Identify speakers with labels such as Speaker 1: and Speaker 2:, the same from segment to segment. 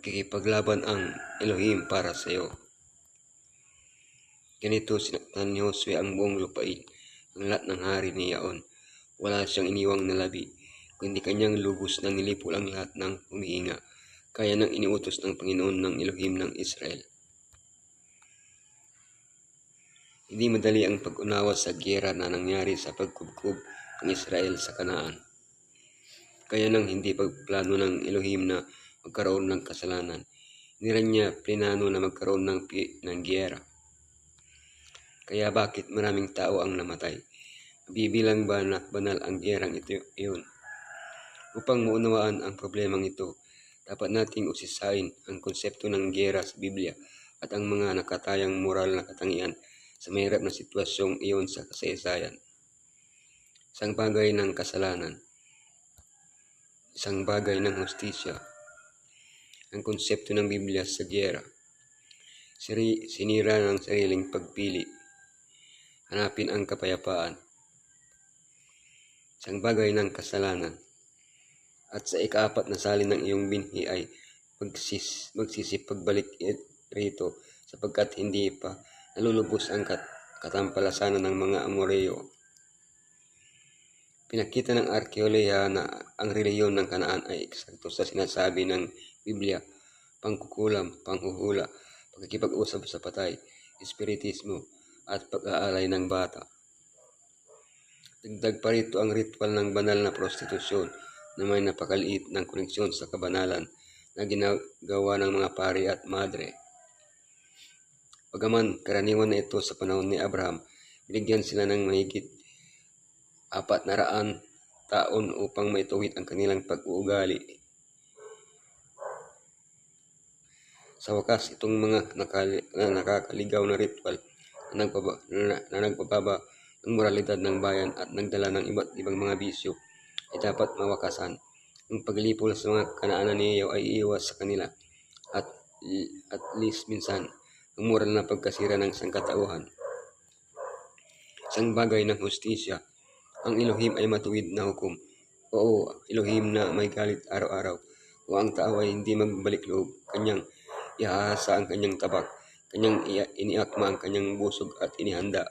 Speaker 1: nakikipaglaban ang Elohim para sa iyo. Ganito sinaktan ni Josue ang buong lupain, ang lahat ng hari ni Yaon. Wala siyang iniwang nalabi, kundi kanyang lubos na nilipol ang lahat ng humihinga, kaya nang iniutos ng Panginoon ng Elohim ng Israel. Hindi madali ang pag-unawa sa giyera na nangyari sa pagkubkob ng Israel sa Kanaan. Kaya nang hindi pagplano ng Elohim na magkaroon ng kasalanan, hindi rin niya plinano na magkaroon ng, ng giyera. Kaya bakit maraming tao ang namatay? Bibilang ba na banal ang giyerang ito iyon? Upang maunawaan ang problemang ito, dapat nating usisain ang konsepto ng giyera sa Biblia at ang mga nakatayang moral na katangian sa mahirap na sitwasyong iyon sa kasaysayan. Isang bagay ng kasalanan, isang bagay ng hustisya, ang konsepto ng Biblia sa giyera. Siri, sinira ng sariling pagpili. Hanapin ang kapayapaan. Isang bagay ng kasalanan. At sa ikaapat na salin ng iyong binhi ay magsis, magsisipagbalik it- rito sapagkat hindi pa nalulubos ang kat, katampalasanan ng mga Amoreo. Pinakita ng arkeolohiya na ang reliyon ng kanaan ay eksakto sa sinasabi ng Biblia, pangkukulam, panghuhula, pagkikipag-usap sa patay, espiritismo, at pag-aalay ng bata. Dagdag pa rito ang ritual ng banal na prostitusyon na may napakaliit ng koneksyon sa kabanalan na ginagawa ng mga pari at madre. Pagaman karaniwan na ito sa panahon ni Abraham, binigyan sila ng mahigit apat na raan taon upang maituwid ang kanilang pag-uugali. Sa wakas, itong mga nakali, na nakakaligaw na ritual na, nagpaba, na, na nagpababa ng moralidad ng bayan at nagdala ng iba't ibang mga bisyo ay dapat mawakasan. Ang paglipol sa mga kanaanan niyo ay iiwas sa kanila at at least minsan ang moral na pagkasira ng sangkatauhan. Isang bagay ng hustisya, ang Elohim ay matuwid na hukom. Oo, Elohim na may galit araw-araw. O ang tao ay hindi magbalik loob, kanyang ihahasa ang kanyang tabak, kanyang ia- iniakma ang kanyang busog at inihanda.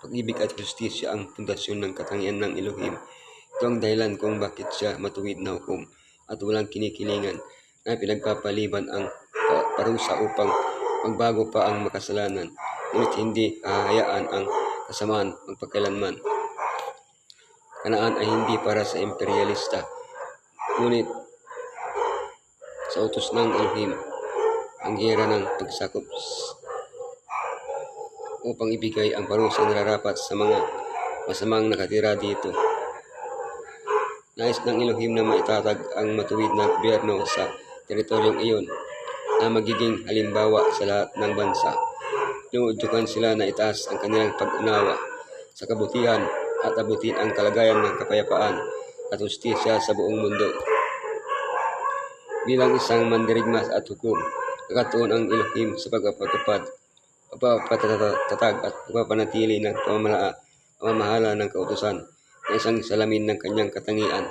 Speaker 1: Pag-ibig at justisya ang pundasyon ng katangian ng Elohim. Ito ang dahilan kung bakit siya matuwid na hukom at walang kinikilingan na pinagpapaliban ang pa- parusa upang magbago pa ang makasalanan, ngunit hindi hahayaan ang kasamaan magpagkailanman. Kanaan ay hindi para sa imperialista, ngunit sa utos ng Elohim, ang gera ng pagsakop upang ibigay ang parusang nararapat sa mga masamang nakatira dito. Nais ng Elohim na maitatag ang matuwid na gobyerno sa teritoryong iyon na magiging halimbawa sa lahat ng bansa. Inuudyukan sila na itaas ang kanilang pag-unawa sa kabutihan at abutin ang kalagayan ng kapayapaan at hustisya sa buong mundo. Bilang isang mandirigmas at hukom, nakatuon ang Elohim sa pagpapatupad, pagpapatatag at pagpapanatili ng pamamalaa, pamamahala ng kautusan na isang salamin ng kanyang katangian.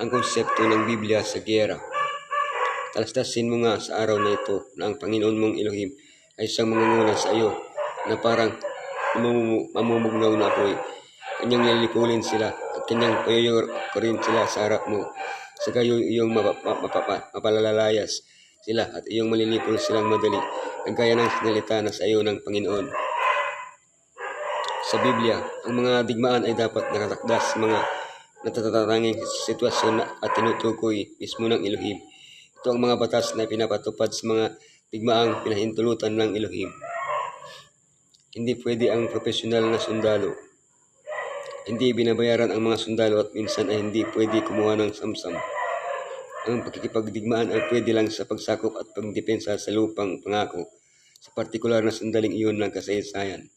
Speaker 1: Ang konsepto ng Biblia sa giyera. Talastasin mo nga sa araw na ito na ang Panginoon mong Elohim ay isang mangunguna sa iyo na parang mamumu- mamumugnaw na apoy. Kanyang lilikulin sila at kanyang payuyurin sila sa harap mo. Sa gayo iyong mapa- ma- mapapa- mapalalayas sila at iyong malilipol silang madali. Kagaya ng sinalita na sa iyo ng Panginoon. Sa Biblia, ang mga digmaan ay dapat nakatakdas sa mga natatatanging sitwasyon at tinutukoy mismo ng Elohim. Ito ang mga batas na pinapatupad sa mga digmaang pinahintulutan ng Elohim. Hindi pwede ang profesional na sundalo. Hindi binabayaran ang mga sundalo at minsan ay hindi pwede kumuha ng samsam. Ang pakikipagdigmaan ay pwede lang sa pagsakop at pagdepensa sa lupang pangako sa partikular na sandaling iyon ng kasaysayan.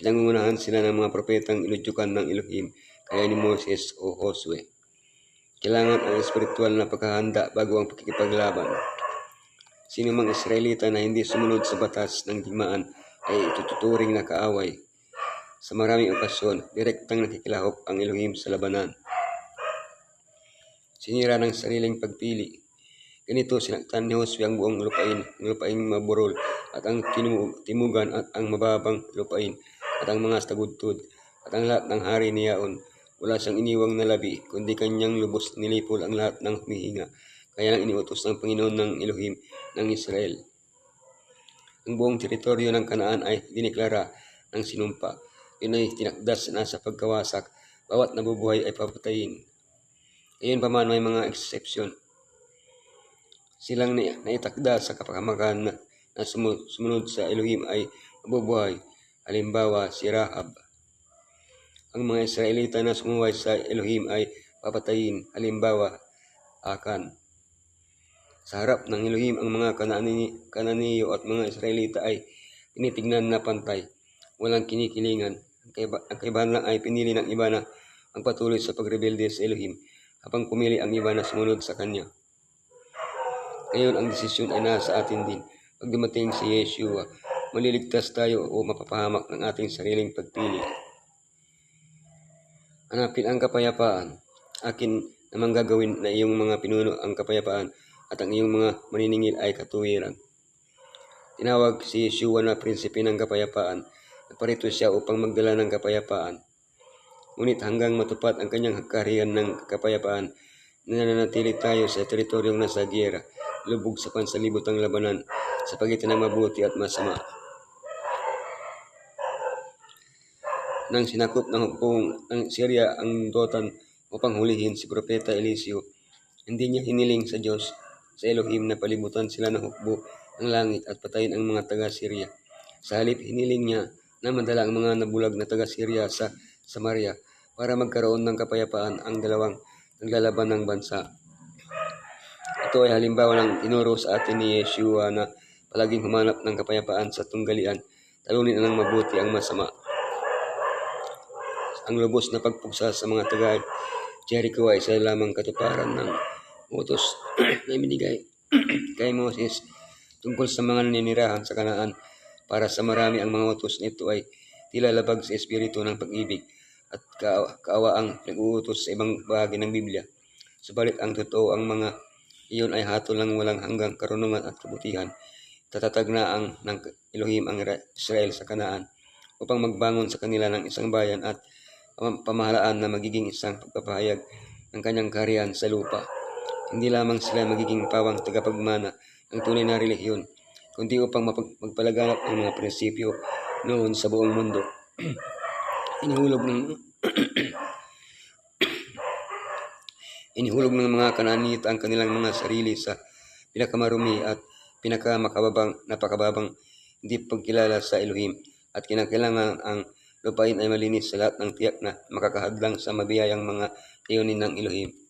Speaker 1: Pinangungunahan sila ng mga propetang inudyukan ng Elohim kaya ni Moses o Josue. Kailangan ang espiritual na pagkahanda bago ang pakikipaglaban. Sino mang Israelita na hindi sumunod sa batas ng digmaan ay itututuring na kaaway. Sa maraming okasyon, direktang nakikilahok ang Elohim sa labanan. sinira ng sariling pagpili. Ganito sinaktan ni Josue ang buong lupain, ang lupaing maburol, at ang timu- timugan at ang mababang lupain, at ang mga tagudtod, at ang lahat ng hari ni Yaon. Wala siyang iniwang na labi, kundi kanyang lubos nilipol ang lahat ng humihinga. Kaya lang iniutos ng Panginoon ng Elohim ng Israel. Ang buong teritoryo ng Kanaan ay diniklara ng sinumpa. Yun ay tinakdas na sa pagkawasak. Bawat nabubuhay ay papatayin. Ngayon pa man may mga exception. Silang na, naitakda sa kapakamakan na, na sumu- sumunod sa Elohim ay mabubuhay. Halimbawa, si Rahab. Ang mga Israelita na sumuway sa Elohim ay papatayin. Halimbawa, Akan. Sa harap ng Elohim, ang mga Kanani, Kananiyo at mga Israelita ay tinitignan na pantay. Walang kinikilingan. Ang, kaiba, ang kaibahan lang ay pinili ng iba na ang patuloy sa pagrebelde sa Elohim habang pumili ang iba na sumunod sa Kanya. Ngayon, ang desisyon ay nasa atin din. Pag dumating si Yeshua, maliligtas tayo o mapapahamak ng ating sariling pagpili. Hanapin ang kapayapaan. Akin namang gagawin na iyong mga pinuno ang kapayapaan at ang iyong mga maniningil ay katuwiran. Tinawag si Yeshua na prinsipe ng kapayapaan. Naparito siya upang magdala ng kapayapaan. Ngunit hanggang matupad ang kanyang kaharian ng kapayapaan, nananatili tayo sa teritoryong nasa giyera, lubog sa pansalibotang labanan sa pagitan ng mabuti at masama. Nang sinakop ng hukbong ng Syria ang Dotan upang hulihin si Propeta Eliseo, hindi niya hiniling sa Diyos, sa Elohim na palibutan sila ng hukbo ng langit at patayin ang mga taga-Syria. Sa halip, hiniling niya na madala ang mga nabulag na taga-Syria sa Samaria para magkaroon ng kapayapaan ang dalawang naglalaban ng bansa. Ito ay halimbawa ng tinuro sa atin ni Yeshua na palaging humanap ng kapayapaan sa tunggalian, talunin ng mabuti ang masama. Ang lubos na pagpugsa sa mga taga Jericho ay isa lamang katuparan ng utos na binigay kay Moses tungkol sa mga naninirahan sa kanaan para sa marami ang mga utos nito ay tila labag sa espiritu ng pag-ibig at ka- kaawaang nag-uutos sa ibang bahagi ng Biblia. Subalit ang totoo ang mga iyon ay hatol lang walang hanggang karunungan at kabutihan. Tatatag na ang ng Elohim ang Israel sa kanaan upang magbangon sa kanila ng isang bayan at pam- pamahalaan na magiging isang pagpapahayag ng kanyang kaharian sa lupa. Hindi lamang sila magiging pawang tagapagmana ng tunay na relihiyon, kundi upang magpalaganap ng mga prinsipyo noon sa buong mundo. Inihulog ng Inihulog ng mga kananita ang kanilang mga sarili sa pinakamarumi at pinakamakababang napakababang hindi pagkilala sa Elohim at kinakailangan ang lupain ay malinis sa lahat ng tiyak na makakahadlang sa mabiyayang mga tiyunin ng Elohim.